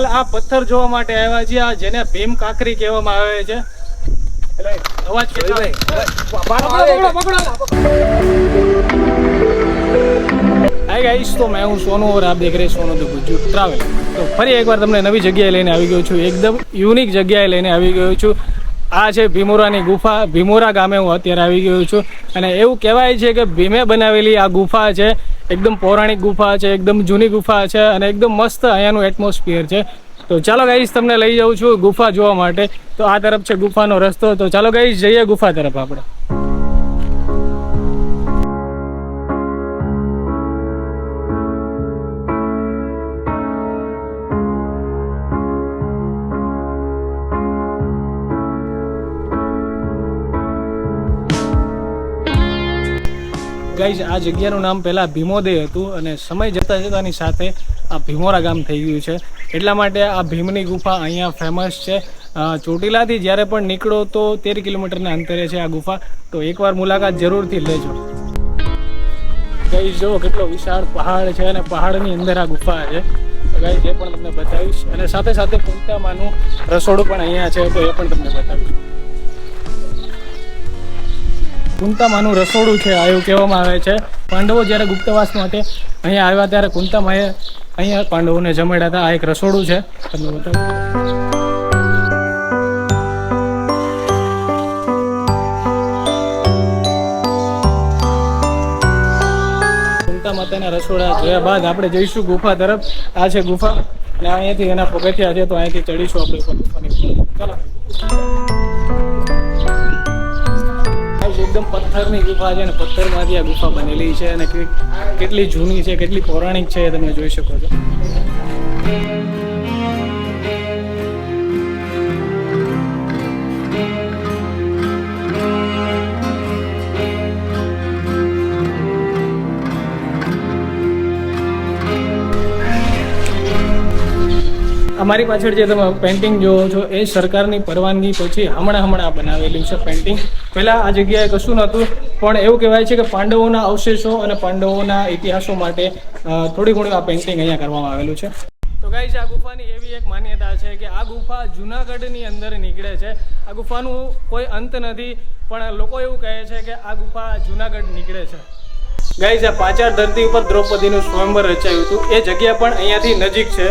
હાલ આ પથ્થર જોવા માટે આવ્યા છે આ જેને ભીમ કાકરી કહેવામાં આવે છે. એટલે અવાજ હાય ગાઈસ તો મેં હું સોનું ઓર આપ દેખ રહે સોનુ ધ ગુજ્જુ ટ્રાવેલ તો ફરી એકવાર તમને નવી જગ્યાએ લઈને આવી ગયો છું. એકદમ યુનિક જગ્યાએ લઈને આવી ગયો છું. આ છે ભીમોરાની ગુફા. ભીમોરા ગામે હું અત્યારે આવી ગયો છું. અને એવું કહેવાય છે કે ભીમે બનાવેલી આ ગુફા છે. એકદમ પૌરાણિક ગુફા છે, એકદમ જૂની ગુફા છે અને એકદમ મસ્ત અહીંયાનું એટમોસ્ફિયર છે. તો ચાલો ગાઈઝ તમને લઈ જાઉં છું ગુફા જોવા માટે. તો આ તરફ છે ગુફાનો રસ્તો. તો ચાલો ગાઈઝ જઈએ ગુફા તરફ આપણે. ગાઈઝ, આ જગ્યાનું નામ પહેલાં ભીમોદય હતું અને સમય જતાં જતાની સાથે આ ભીમોરા ગામ થઈ ગયું છે. એટલા માટે આ ભીમની ગુફા અહીંયા ફેમસ છે. ચોટીલાથી જ્યારે પણ નીકળો તો તેર કિલોમીટરના અંતરે છે આ ગુફા. તો એકવાર મુલાકાત જરૂરથી લેજો. ગાઈઝ જો કેટલો વિશાળ પહાડ છે અને પહાડની અંદર આ ગુફા છે. ગાઈઝ, એ પણ તમને બતાવીશ. અને સાથે સાથે પૂરતામાંનું રસોડું પણ અહીંયા છે, તો એ પણ તમને બતાવીશ. કુંતામાનું રસોડું છે એવું કહેવામાં આવે છે. પાંડવો જ્યારે ગુપ્તવાસ માટે અહીંયા આવ્યા ત્યારે કુંતામાએ અહીંયા પાંડવોને જમાડ્યા હતા. આ એક રસોડું છે. તમને માતાના રસોડા જોયા બાદ આપણે જઈશું ગુફા તરફ. આ છે ગુફા. અને અહીંયાથી એના પગથિયા છે, તો અહીંયાથી ચડીશું આપણે ગુફાની. ચાલો. એકદમ પથ્થરની ગુફા છે અને પથ્થરમાંથી આ ગુફા બનેલી છે અને કેટલી જૂની છે, કેટલી પૌરાણિક છે, તમે જોઈ શકો છો. અમારી પાછળ જે તમે પેઇન્ટિંગ જોવો છો, એ સરકારની પરવાનગી પછી હમણાં હમણાં બનાવેલું છે પેઇન્ટિંગ પહેલાં આ જગ્યાએ કશું નહોતું, પણ એવું કહેવાય છે કે પાંડવોના અવશેષો અને પાંડવોના ઇતિહાસો માટે થોડી ઘણી આ પેઇન્ટિંગ અહીંયા કરવામાં આવેલું છે. તો ગાઈસ આ ગુફાની એવી એક માન્યતા છે કે આ ગુફા જુનાગઢની અંદર નીકળે છે. આ ગુફાનું કોઈ અંત નથી, પણ લોકો એવું કહે છે કે આ ગુફા જુનાગઢ નીકળે છે. ગાઈઝ આ પાછળ ધરતી ઉપર દ્રૌપદીનું સ્વયંવર રચાયું હતું. એ જગ્યા પણ અહીંયાથી નજીક છે.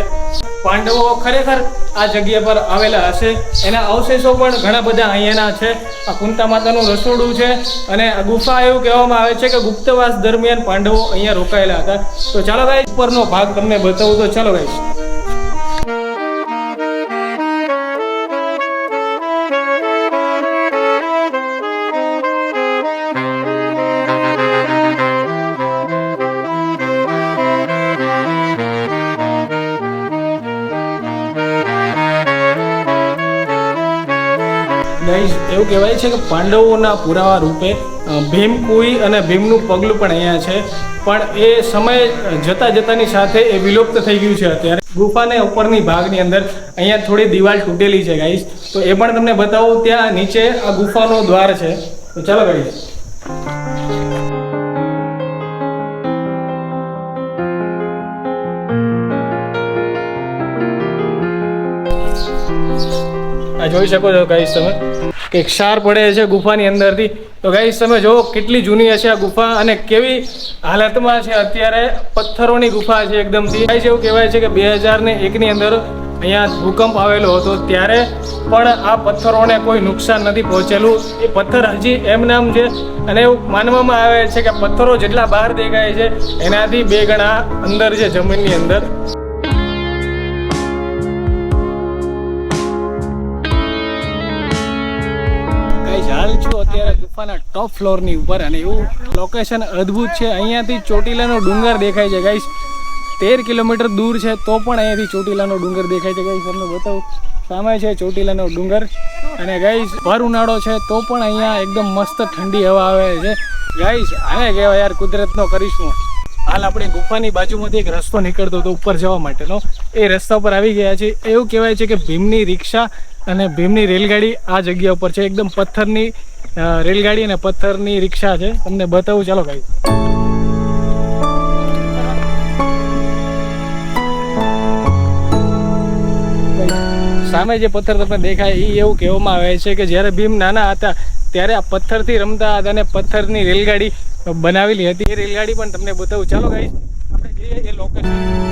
પાંડવો ખરેખર આ જગ્યા પર આવેલા હશે. એના અવશેષો પણ ઘણા બધા અહીંયાના છે. આ કુંતા માતાનું રસોડું છે અને આ ગુફા એવું કહેવામાં આવે છે કે ગુપ્તવાસ દરમિયાન પાંડવો અહીંયા રોકાયેલા હતા. તો ચાલો ગાઈઝ ઉપરનો ભાગ તમને બતાવું. તો ચાલો ગાઈઝ ગાઈઝ એવું કહેવાય છે કે પાંડવોના પુરાવા રૂપે ભીમ ભીમકુઈ અને ભીમનું પગલું પણ અહીંયા છે. પણ એ સમય જતા જતાની સાથે એ વિલુપ્ત થઈ ગયું છે અત્યારે. ગુફાને ઉપરની ભાગની અંદર અહીંયા થોડી દિવાલ તૂટેલી છે ગાઈઝ તો એ પણ તમને બતાવું, ત્યાં નીચે આ ગુફાનો દ્વાર છે. તો ચાલો ગાઈઝ આ જોઈ શકો છો ગાઈસ તમે. કે ક્ષાર પડે છે ગુફાની અંદરથી. તો ગાઈસ તમે જુઓ કેટલી જૂની હશે આ ગુફા અને કેવી હાલતમાં છે. અત્યારે પથ્થરોની ગુફા છે એકદમથી. ગાઈસ એવું કહેવાય છે કે બે હજાર ને એકની અંદર અહીંયા ભૂકંપ આવેલો હતો. ત્યારે પણ આ પથ્થરોને કોઈ નુકસાન નથી પહોંચેલું. એ પથ્થર હજી એમ નામ છે અને એવું માનવામાં આવે છે કે પથ્થરો જેટલા બહાર દેખાય છે, એનાથી બે ગણા અંદર છે જમીનની અંદર. ગાઈસ છું. અત્યારે ગુફાના ટોપ ફ્લોરની ઉપર અને એવું લોકેશન અદ્ભુત છે. અહીંયાથી ચોટીલાનો ડુંગર દેખાય છે ગાઈસ તેર કિલોમીટર દૂર છે, તો પણ અહીંયાથી ચોટીલાનો ડુંગર દેખાય છે ગાઈશ તમને બતાવું. સામે છે ચોટીલાનો ડુંગર. અને ગાઈસ ભર ઉનાળો છે, તો પણ અહીંયા એકદમ મસ્ત ઠંડી હવા આવે છે. ગાઈસ આને કહેવાય યાર કુદરતનો કરિશ્મો. હાલ આપણે ગુફાની બાજુમાંથી એક રસ્તો નીકળતો હતો, ઉપર જવા માટેનો. એ રસ્તા ઉપર આવી ગયા છે એવું કહેવાય છે કે ભીમની રિક્ષા અને ભીમની રેલગાડી આ જગ્યા ઉપર છે. એકદમ પથ્થરની રેલગાડી અને પથ્થરની રિક્ષા છે. તમને બતાવું. ચાલો ભાઈ સામે જે પથ્થર તમને દેખાય એ એવું કહેવામાં આવે છે કે જ્યારે ભીમ નાના હતા, ત્યારે આ પથ્થરથી રમતા હતા અને પથ્થરની રેલગાડી બનાવેલી હતી. એ રેલગાડી પણ તમને બતાવું. ચાલો ગાઈસ, આપણે જઈએ એ લોકેશન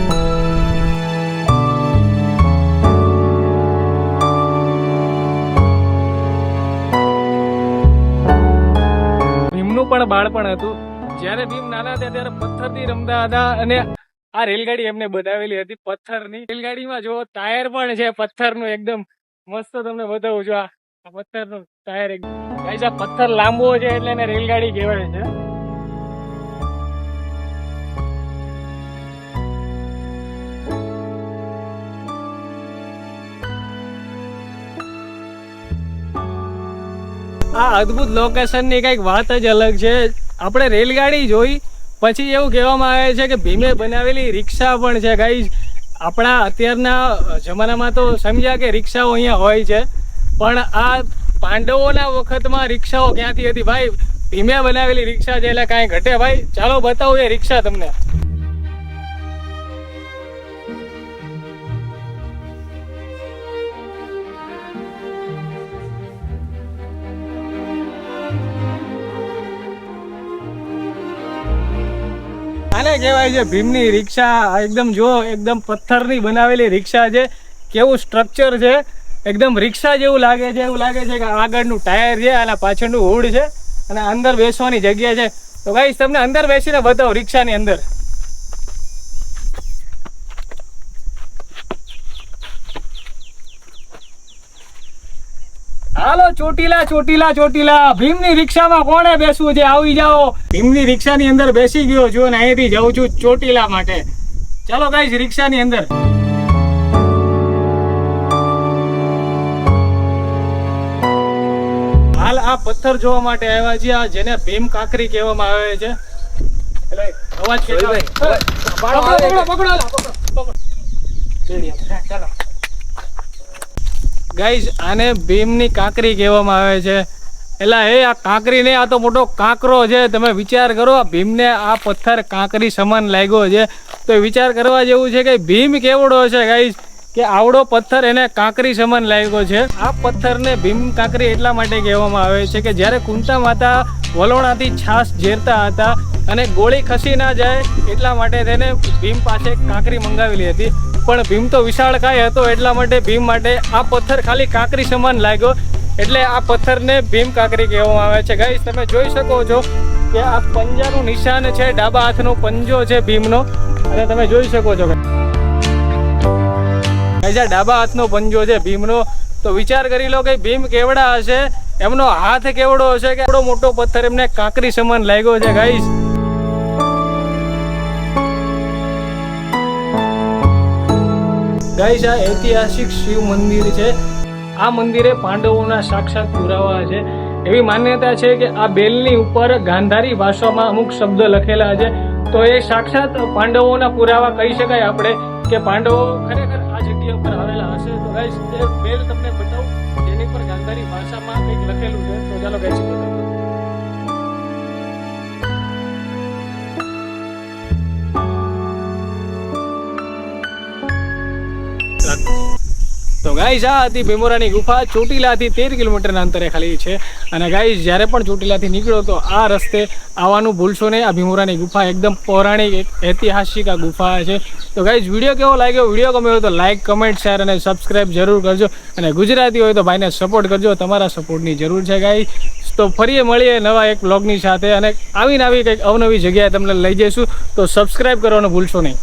પણ બાળપણ હતું. જ્યારે ભીમ નાના હતા ત્યારે પથ્થરથી રમતા હતા અને આ રેલગાડી એમને બનાવેલી હતી પથ્થરની. રેલગાડીમાં જો ટાયર પણ છે પથ્થરનું એકદમ. મસ્ત તમને બતાવું છું આ. પથ્થર પથ્થરનું ટાયર એકદમ પથ્થર લાંબો છે એટલે એને રેલગાડી કહેવાય છે. આ અદ્ભુત લોકેશનની કંઈક વાત જ અલગ છે. આપણે રેલગાડી જોઈ, પછી એવું કહેવામાં આવે છે કે ભીમે બનાવેલી રિક્ષા પણ છે. ગાઈ આપણા અત્યારના જમાનામાં તો સમજ્યા કે રિક્ષાઓ અહીંયા હોય છે, પણ આ પાંડવોના વખતમાં રિક્ષાઓ ક્યાંથી હતી? ભાઈ, ભીમે બનાવેલી રિક્ષા છે એટલે કાંઈ ઘટે. ભાઈ, ચાલો બતાવું એ રિક્ષા તમને. આને કહેવાય છે, ભીમની રિક્ષા એકદમ જો એકદમ પથ્થરની બનાવેલી રિક્ષા છે. કેવું સ્ટ્રક્ચર છે? એકદમ રિક્ષા જેવું લાગે છે, એવું લાગે છે કે આગળનું ટાયર છે અને પાછળનું હુડ છે અને અંદર બેસવાની જગ્યા છે. તો ભાઈ તમને અંદર બેસીને બતાવો, રિક્ષાની અંદર. હાલો ચોટીલા ચોટીલા ચોટીલા. ભીમની રિક્ષામાં કોણે બેસવું છે? આવી જાઓ. ભીમની રિક્ષાની અંદર બેસી ગયો છું અને અહીંથી જાઉં છું ચોટીલા માટે. ચાલો ગાઈસ રિક્ષાની અંદર. હાલ આ પથ્થર જોવા માટે આવ્યા છે આ જેને ભીમ કાકરી કહેવામાં આવે છે. એટલે અવાજ પકડો, પકડો, પકડો, પકડો. ચાલો. ગાઈઝ આને ભીમની કાંકરી કહેવામાં આવે છે. એટલે એ આ કાંકરી નહીં આ તો મોટો કાંકરો છે. તમે વિચાર કરો, આ ભીમને આ પથ્થર કાંકરી સમાન લાગ્યો છે. તો વિચાર કરવા જેવું છે કે ભીમ કેવડો છે ગાઈઝ કે આવડો પથ્થર એને કાંકરી સમાન લાગ્યો છે. આ પથ્થરને ભીમ કાંકરી એટલા માટે કહેવામાં આવે છે કે જ્યારે કુંતા માતા વલોણાથી છાશ ઝેરતા હતા અને ગોળી ખસી ના જાય, એટલા માટે તેને ભીમ પાસે કાંકરી મંગાવેલી હતી. પણ ભીમ તો વિશાળ કાય હતો એટલા માટે ભીમ માટે આ પથ્થર ખાલી કાંકરી સમાન લાગ્યો. એટલે આ પથ્થરને ભીમ કાંકરી કહેવામાં આવે છે. ગાઈસ તમે જોઈ શકો છો કે આ પંજાનું નિશાન છે, ડાબા હાથનો પંજો છે ભીમનો. અને તમે જોઈ શકો છો ગાઈઝા ડાબા હાથનો પંજો છે ભીમનો. તો વિચાર કરી લો કે ભીમ કેવડા હશે? એમનો હાથ કેવડો હશે? કે મોટો પથ્થર એમને કાંકરી સમાન લાગ્યો છે ગાઈસ ગાઈસ આ ઐતિહાસિક શિવ મંદિર છે. આ મંદિરે પાંડવોના સાક્ષાત પુરાવા છે. એવી માન્યતા છે કે આ બેલની ઉપર ગાંધારી ભાષામાં અમુક શબ્દ લખેલા છે. તો એ સાક્ષાત પાંડવોના પુરાવા કહી શકાય આપણે કે પાંડવો ખરેખર આ જગ્યા ઉપર આવેલા હશે. તો ગાઈસ બેલ તમને બતાવું, જેની પર ગાંધારી ભાષામાં કંઈક લખેલું છે. તો ચાલો ગાઈસ તો ગાઈઝ આ હતી ભીમોરાની ગુફા. ચોટીલાથી તેર કિલોમીટરના અંતરે ખાલી છે. અને ગાઈઝ જ્યારે પણ ચોટીલાથી નીકળો તો આ રસ્તે આવવાનું ભૂલશો નહીં. આ ભીમોરાની ગુફા એકદમ પૌરાણિક, એક ઐતિહાસિક આ ગુફા છે. તો ગાઈઝ વીડિયો કેવો લાગ્યો? વીડિયો ગમ્યો તો લાઇક કમેન્ટ શેર અને સબસ્ક્રાઇબ જરૂર કરજો. અને ગુજરાતી હોય તો ભાઈને સપોર્ટ કરજો. તમારા સપોર્ટની જરૂર છે ગાઈઝ તો ફરી મળીએ નવા એક બ્લોગની સાથે. અને આવીને આવી કંઈક અવનવી જગ્યાએ તમને લઈ જઈશું. તો સબસ્ક્રાઇબ કરવાનું ભૂલશો નહીં.